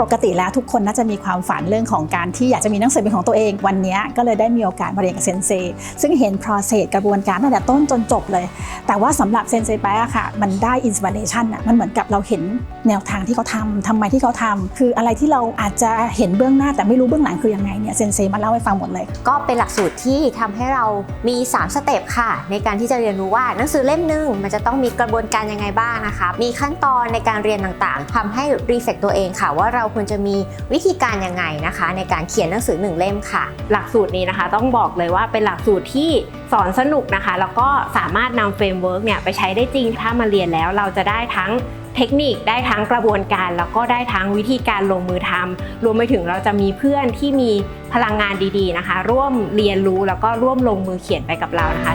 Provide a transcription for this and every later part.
ปกติแล้วทุกคนน่าจะมีความฝันเรื่องของการที่อยากจะมีหนังสือเป็นของตัวเอง วันนี้ก็เลยได้มีโอกาสมาเรียนกับเซนเซซึ่งเห็น process กระบวนการตั้งแต่ต้นจนจบเลย แต่ว่าสำหรับเซนเซแปะค่ะ มันได้อินสปิเรชันอะมันเหมือนกับเราเห็นแนวทางที่เขาทำทำไมที่เขาทำคืออะไรที่เราอาจจะเห็นเบื้องหน้าแต่ไม่รู้เบื้องหลังคือยังไงเนี่ยเซนเซมาเล่าให้ฟังหมดเลย ก็เป็นหลักสูตรที่ทำให้เรามี 3 สเต็ปค่ะ ในการที่จะเรียนรู้ว่าหนังสือเล่มหนึ่งมันจะต้องมีกระบวนการยังไงบ้างนะคะ มีขั้นตอนในการเรียนต่างๆทำให้รีเฟกตัวเองค่ะ ว่าเราควรจะมีวิธีการยังไงนะคะ ในการเขียนหนังสือหนึ่งเล่มค่ะ หลักสูตรนี้นะคะ ต้องบอกเลยว่าเป็นหลักสูตรที่ สอนสนุกนะคะ แล้วก็สามารถนำเฟรมเวิร์กเนี่ยไปใช้ได้จริง ถ้ามาเรียนแล้วเราจะได้ทั้งเทคนิคได้ทั้งกระบวนการ แล้วก็ได้ทั้งวิธีการลงมือทำรวมไปถึงเราจะมีเพื่อนที่มีพลังงานดีๆนะคะ ร่วมเรียนรู้แล้วก็ร่วมลงมือเขียนไปกับเรานะคะ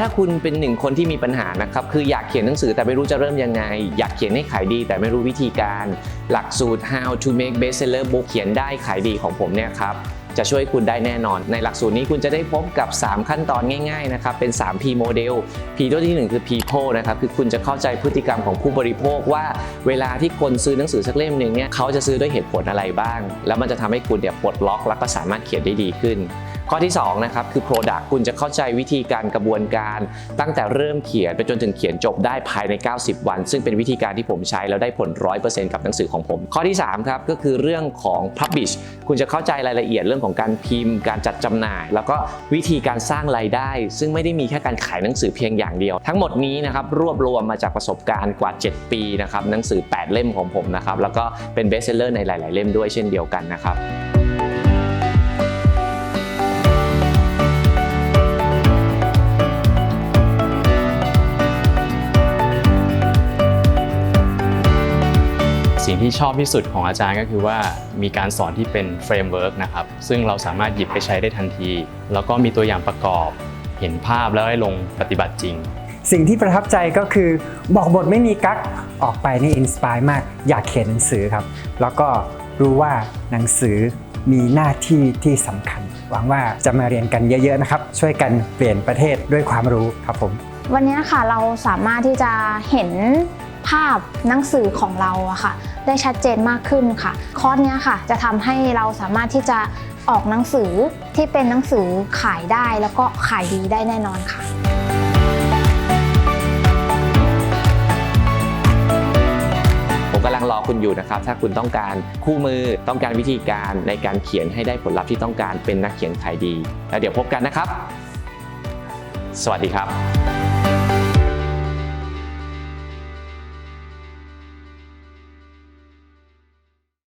ถ้าคุณเป็นหนึ่งคนที่มีปัญหานะครับคืออยากเขียนหนังสือแต่ไม่รู้จะเริ่มยังไง อยากเขียนให้ขายดี แต่ไม่รู้วิธีการ หลักสูตร How to make bestseller book เขียนได้ขายดีของผมเนี่ยครับจะช่วยคุณได้แน่นอน ในหลักสูตรนี้คุณจะได้พบกับ 3 ขั้นตอนง่ายๆนะครับเป็น 3 P โมเดล P ตัวที่ 1 คือ people นะครับคือคุณจะเข้าใจพฤติกรรมของผู้บริโภคว่า เวลาที่คนซื้อหนังสือสักเล่มหนึ่งเนี่ยเขาจะซื้อด้วยเหตุผลอะไรบ้าง แล้วมันจะทำให้คุณเนี่ยปลดล็อก แล้วก็สามารถเขียนได้ดีขึ้น ข้อที่2นะครับคือ Product คุณจะเข้าใจวิธีการกระบวนการตั้งแต่เริ่มเขียนไปจนถึงเขียนจบได้ภายใน 90 วัน ซึ่งเป็นวิธีการที่ผมใช้แล้วได้ผล 100%กับหนังสือของผม ข้อที่3ครับก็คือเรื่องของ Publish คุณจะเข้าใจรายละเอียดเรื่องของการพิมพ์ การจัดจำหน่าย แล้วก็วิธีการสร้างรายได้ ซึ่งไม่ได้มีแค่การขายหนังสือเพียงอย่างเดียว ทั้งหมดนี้นะครับรวบรวมมาจากประสบการณ์กว่า 7 ปีนะครับหนังสือ 8 เล่มของผมนะครับแล้วก็เป็นเบสเซลเลอร์ในหลาย ๆ เล่มด้วยเช่นเดียวกันนะครับ สิ่งที่ชอบที่สุดของอาจารย์ก็คือว่ามีการสอนที่เป็นเฟรมเวิร์กนะครับซึ่งเราสามารถหยิบไปใช้ได้ทันที แล้วก็มีตัวอย่างประกอบ เห็นภาพแล้วให้ลงปฏิบัติจริง สิ่งที่ประทับใจก็คือบอกบทไม่มีกั๊กออกไปนี่อินสปายมาก อยากเขียนหนังสือครับ แล้วก็รู้ว่าหนังสือมีหน้าที่ที่สำคัญ หวังว่าจะมาเรียนกันเยอะๆนะครับ ช่วยกันเปลี่ยนประเทศด้วยความรู้ครับผม วันนี้ค่ะเราสามารถที่จะเห็นภาพหนังสือของเราอะค่ะ ได้ชัดเจนมากขึ้นค่ะ คอร์สเนี้ยค่ะ จะทำให้เราสามารถที่จะออกหนังสือที่เป็นหนังสือขายได้แล้วก็ขายดีได้แน่นอนค่ะผมกำลังรอคุณอยู่นะครับ ถ้าคุณต้องการคู่มือต้องการวิธีการในการเขียนให้ได้ผลลัพธ์ที่ต้องการเป็นนักเขียนขายดี แล้วเดี๋ยวพบกันนะครับ สวัสดีครับ